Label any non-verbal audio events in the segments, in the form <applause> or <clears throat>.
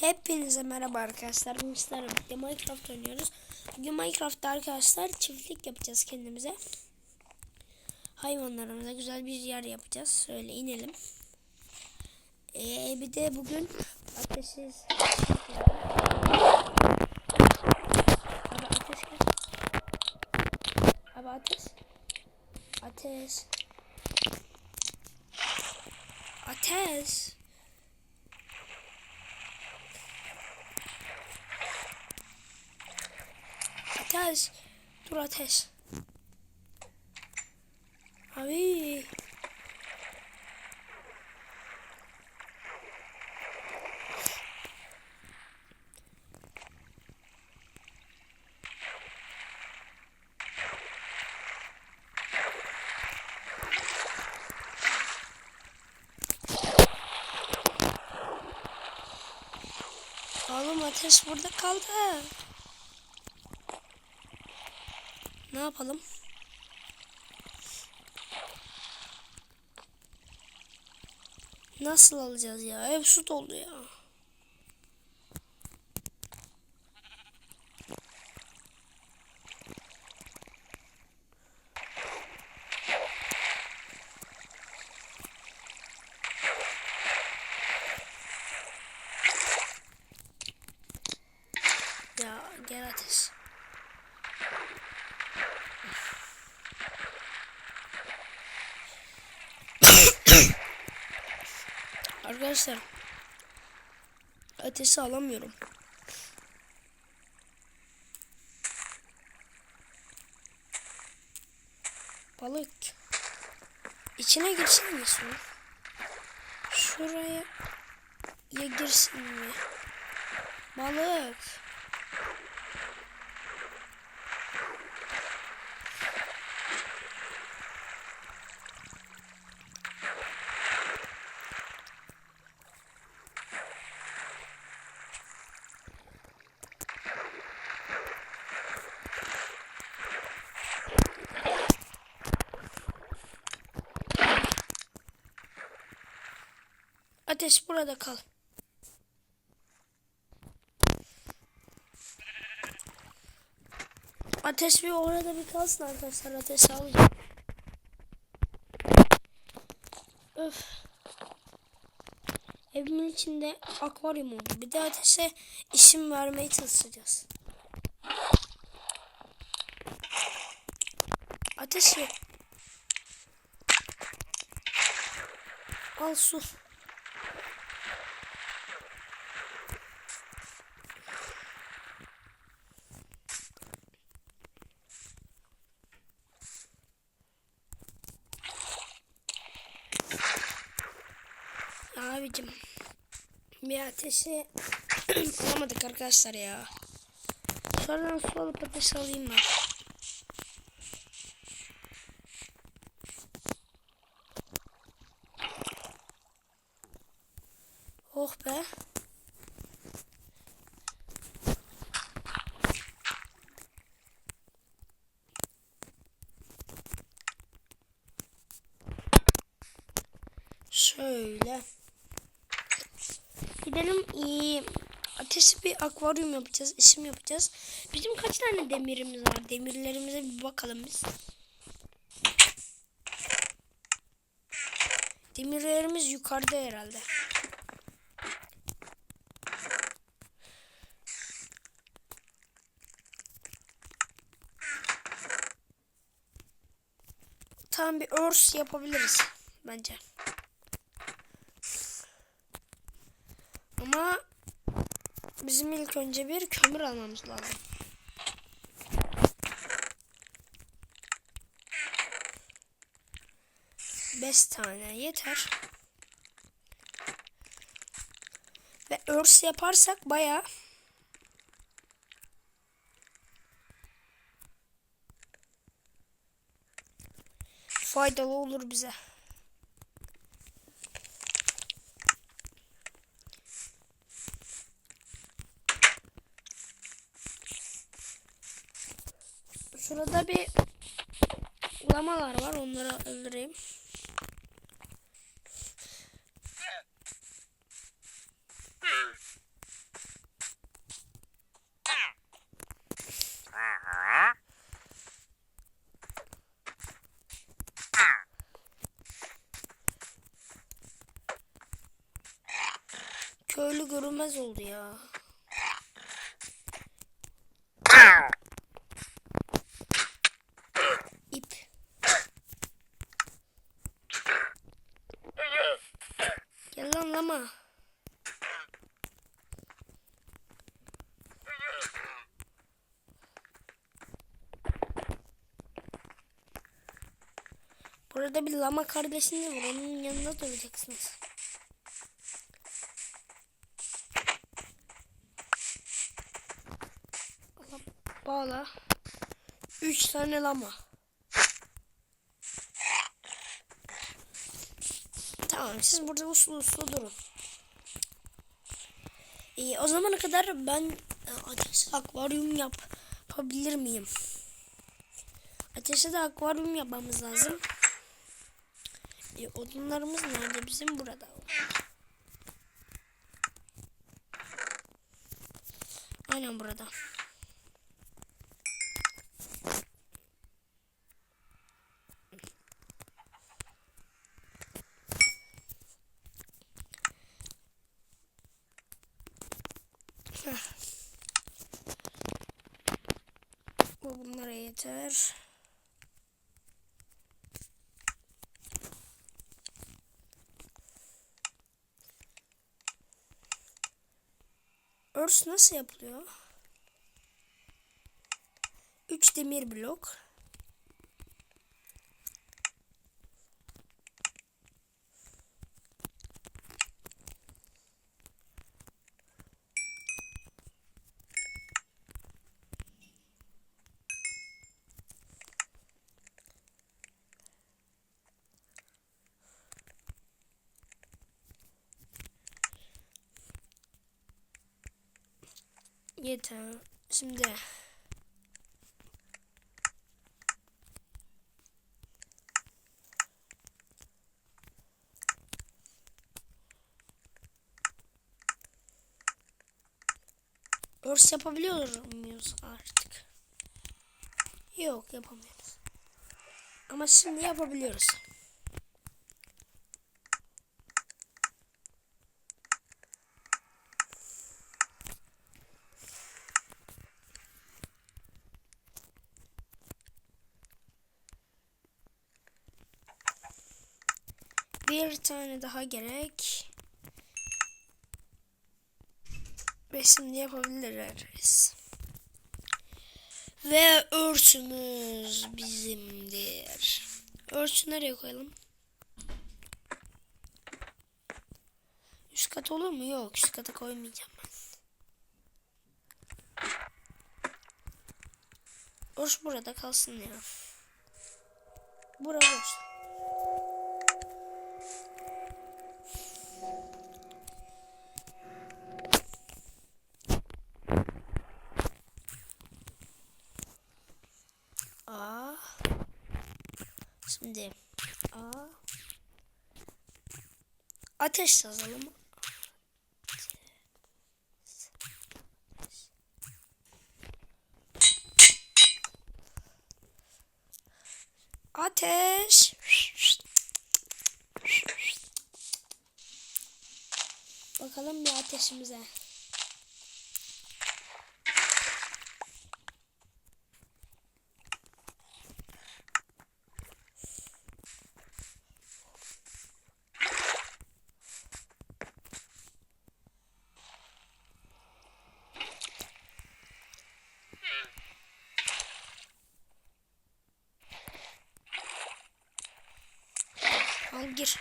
Hepinize merhaba arkadaşlar. Birlikte Minecraft oynuyoruz. Bugün Minecraft'ta arkadaşlar çiftlik yapacağız kendimize. Hayvanlarımıza güzel bir yer yapacağız. Şöyle inelim. Ee, bir de bugün ateşsiz... Abi ateş gel. Abi ateş. Ateş. Ateş. Ateş. Dur ateş. Abi. Oğlum ateş burada kaldı. Ne yapalım? Nasıl alacağız ya? Ev su dolu ya. Ya gel ateş. Arkadaşlar ateşi alamıyorum. Balık. İçine girsin mi su? Şuraya ya girsin mi? Balık. Ateş burada kal. Ateş bir orada bir kalsın arkadaşlar. Ateş alacağım. Öf. Evimin içinde akvaryum oldu. Bir de ateşe isim vermeye çalışacağız. Ateşi. Al su. Abicim bir ateşi <clears throat> alamadık arkadaşlar ya. Sonradan su alıp ateş alayım ben. Oh be. Şöyle. Gidelim iyi. Ateşi bir akvaryum yapacağız. isim yapacağız. Bizim kaç tane demirimiz var? Demirlerimize bir bakalım biz. Demirlerimiz yukarıda herhalde. Tamam bir örs yapabiliriz bence. Ama bizim ilk önce bir kömür almamız lazım. Beş tane yeter. Ve örs yaparsak baya faydalı olur bize. Şurada bir lamalar var. Onları öldüreyim. köylü görünmez oldu ya. İp. Gel lan lama. Burada bir lama kardeşiniz var. Onun yanında duracaksınız. Allah bağla. Üç tane lama. Tamam siz burada uslu uslu durun. İyi o zamana kadar ben e, ateşli akvaryum yap yapabilir miyim? Ateşte de akvaryum yapmamız lazım. E, odunlarımız nerede? Bizim burada. Aynen burada. Bu bunlara yeter. Örs nasıl yapılıyor? 3 demir blok. Yeter. Şimdi Örs yapabiliyor muyuz artık? Yok yapamıyoruz. Ama şimdi yapabiliyoruz. Bir tane daha gerek. Ve şimdi yapabiliriz. Ve örsümüz bizimdir. Örsü nereye koyalım? Üst kat olur mu? Yok üst kata koymayacağım ben. Örs burada kalsın ya. Bura boş. A Şimdi A Ateş yazalım. Ateş. Bakalım bir ateşimize. Al gir.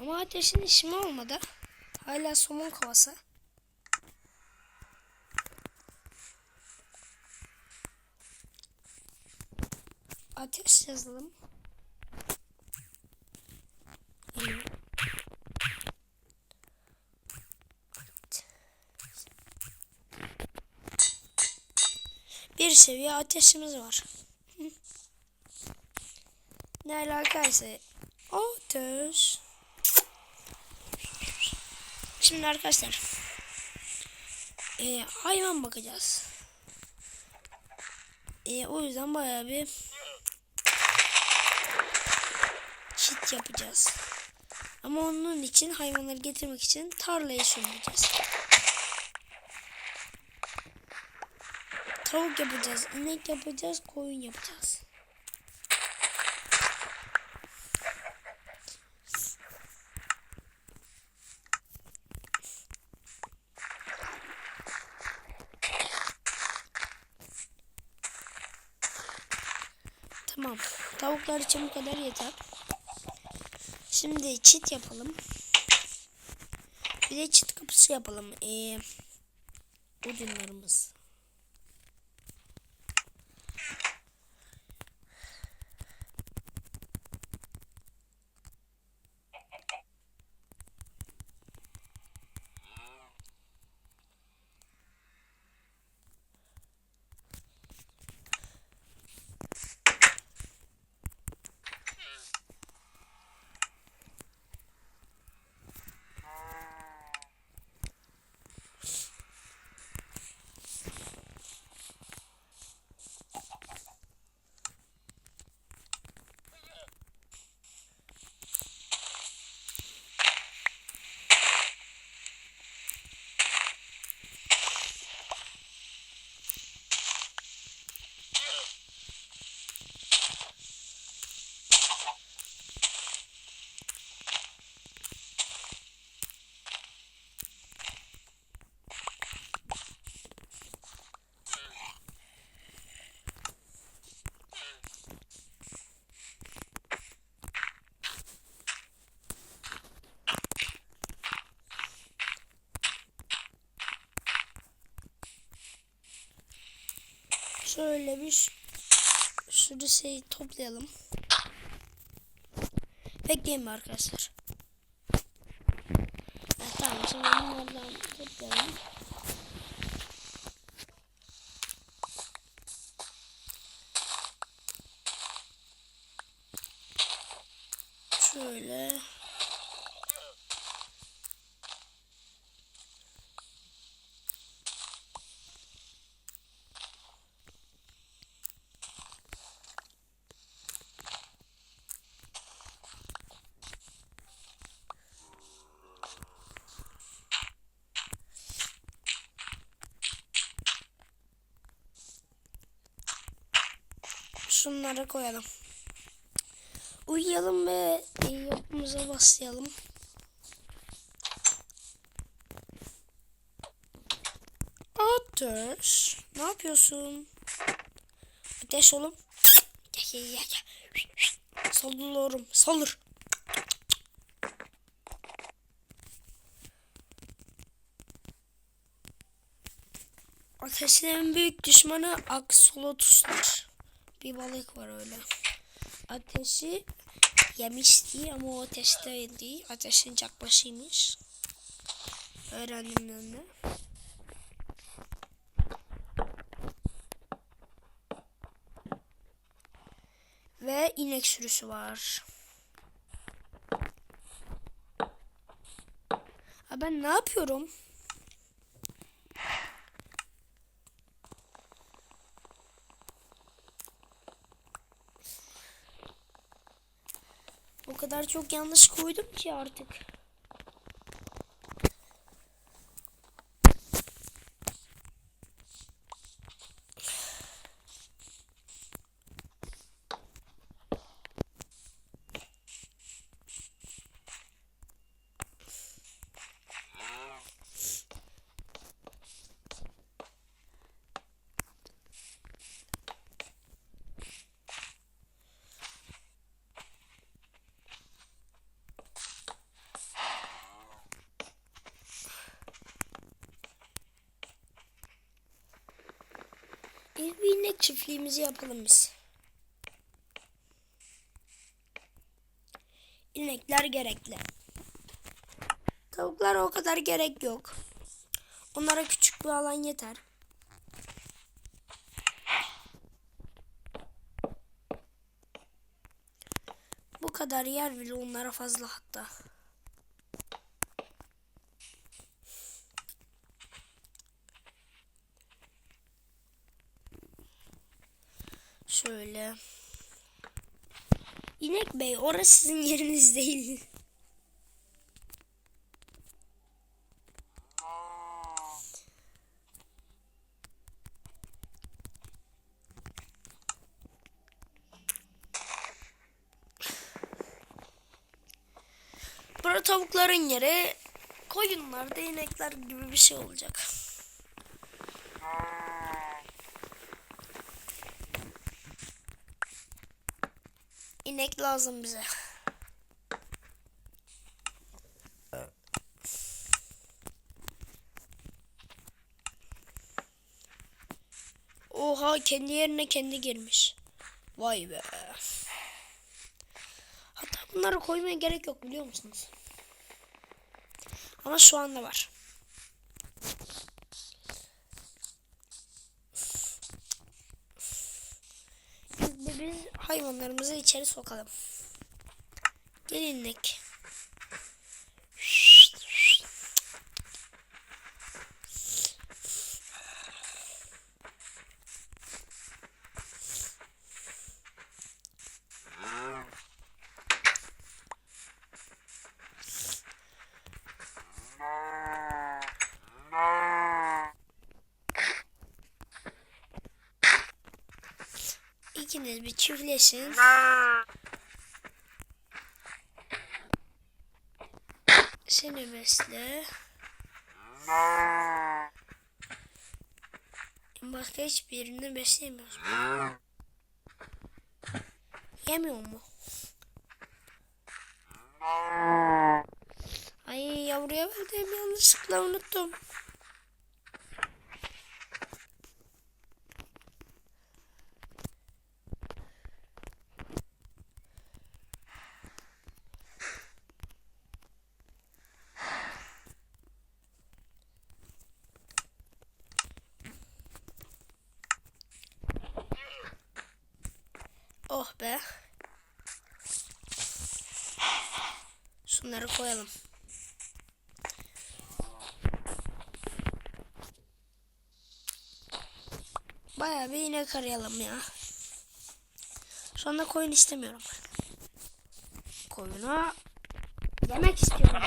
Ama ateşin işimi olmadı. Hala somon kovası. Ateş yazalım. İyi. Bir seviye ateşimiz var. <laughs> ne alakaysa ateş. Şimdi arkadaşlar e, hayvan bakacağız. E, o yüzden bayağı bir çit yapacağız. Ama onun için hayvanları getirmek için tarlayı sömüreceğiz. Tavuk yapacağız, inek yapacağız, koyun yapacağız. Tamam. Tavuklar için bu kadar yeter. Şimdi çit yapalım. Bir de çit kapısı yapalım. Ee, odunlarımız. Şöyle bir sürü şey toplayalım. Bekleyin arkadaşlar. Ha, tamam şimdi bunlardan toplayalım. Şöyle. Şunları koyalım. Uyuyalım ve yapımıza başlayalım. Ateş. Ne yapıyorsun? Ateş oğlum. Sallıyorum. Salır. Ateşin en büyük düşmanı Axolotus'lar. Bir balık var öyle. Ateşi yemişti ama o ateş değildi. Ateşin çakbaşıymış. Öğrendim ben. Ve inek sürüsü var. Ha ben ne yapıyorum? Kadar çok yanlış koydum ki artık. Çiftliğimizi yapalım biz. İnekler gerekli. Tavuklar o kadar gerek yok. Onlara küçük bir alan yeter. Bu kadar yer bile onlara fazla hatta. Şöyle. İnek Bey orası sizin yeriniz değil. Burada tavukların yeri koyunlar da inekler gibi bir şey olacak. İnek lazım bize. Oha kendi yerine kendi girmiş. Vay be. Hatta bunları koymaya gerek yok biliyor musunuz? Ama şu anda var. Şimdi biz hayvanlarımızı içeri sokalım. Gelin çiftleşin. Seni besle. Başka hiçbirini besleyemiyorsun. Yemiyor mu? Ay yavruya verdim yanlışlıkla unuttum. Oh be. Şunları koyalım. Bayağı bir inek arayalım ya. Şu anda koyun istemiyorum. Koyunu yemek istiyorum.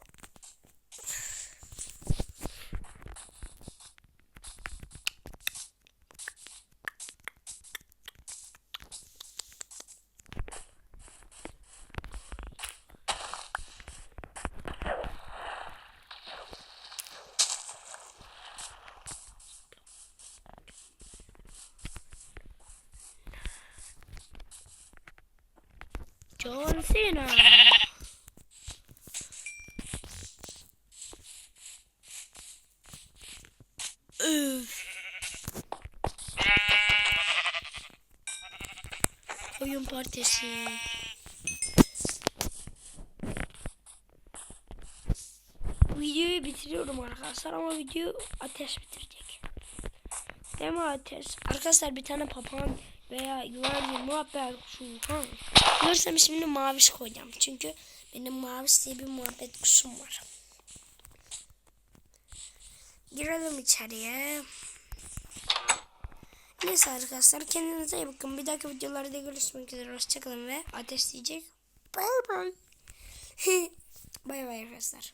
<laughs> Cena. Üf. Oyun partisi. Videoyu bitiriyorum arkadaşlar ama video ateş bitirecek. Değil mi ateş? Arkadaşlar bir tane papağan veya güvercin muhabbet kuşu. Ha. Görürsem ismini Maviş koyacağım. Çünkü benim Maviş diye bir muhabbet kuşum var. Girelim içeriye. Neyse arkadaşlar kendinize iyi bakın. Bir dahaki videolarda görüşmek üzere. Hoşçakalın ve ateşleyecek. Bay bay. <laughs> bay bay arkadaşlar.